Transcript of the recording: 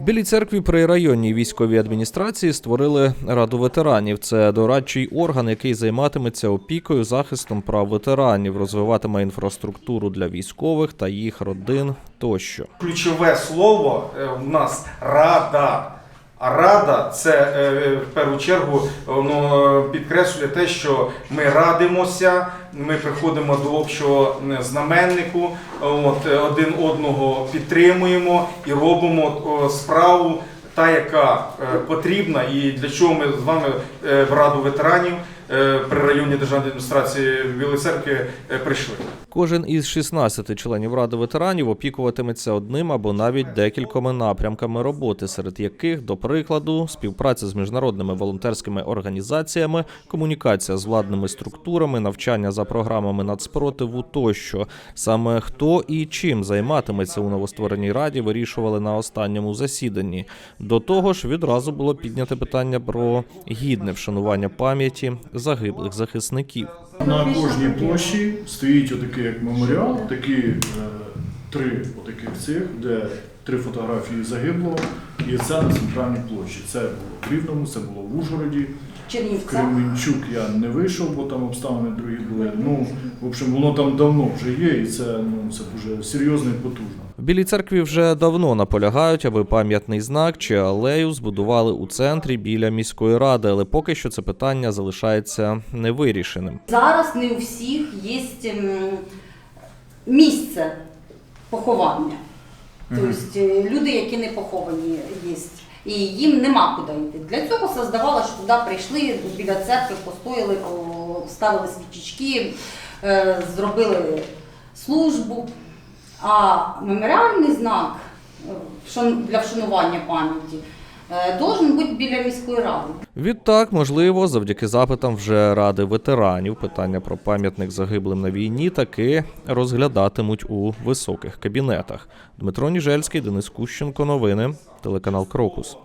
В Білій церкві при районній військовій адміністрації створили раду ветеранів. Це дорадчий орган, який займатиметься опікою, захистом прав ветеранів, розвиватиме інфраструктуру для військових та їх родин тощо. Ключове слово у в нас рада. А рада це е, в першу чергу воно підкреслює те, що ми радимося, ми приходимо до общого е, знаменнику, от, один одного підтримуємо і робимо справу, та, яка потрібна, і для чого ми з вами в Раду ветеранів при районній державній адміністрації Білої церкви е, прийшли. Кожен із 16 членів ради ветеранів опікуватиметься одним або навіть декількома напрямками роботи, серед яких, до прикладу, співпраця з міжнародними волонтерськими організаціями, комунікація з владними структурами, навчання за програмами нацпротиву тощо. Саме хто і чим займатиметься у новоствореній раді, вирішували на останньому засіданні. До того ж, відразу було підняте питання про гідне вшанування пам'яті загиблих захисників. На кожній площі стоїть отакий як меморіал, такі е, три отаких цих, де три фотографії загиблого, і це на центральній площі. Це було в Рівному, це було в Ужгороді. В. Кременчук я не вийшов, бо там обставини другі були. Ну, в общем, воно там давно вже є, і це, ну, це дуже серйозно і потужно. В Білій церкві вже давно наполягають, аби пам'ятний знак чи алею збудували у центрі біля міської ради, але поки що це питання залишається невирішеним. Зараз не у всіх є ем, місце поховання. Тобто е, люди, які не поховані, є. І їм нема куди йти. Для цього создавалося, що туди прийшли біля церкви, постояли, о, вставили свічечки, е, зробили службу. А меморіальний знак е, для вшанування пам'яті е, должен бути біля міської ради. Відтак, можливо, завдяки запитам вже ради ветеранів питання про пам'ятник загиблим на війні таки розглядатимуть у високих кабінетах. Дмитро Ніжельський, Денис Кущенко. Новини, телеканал Крокус.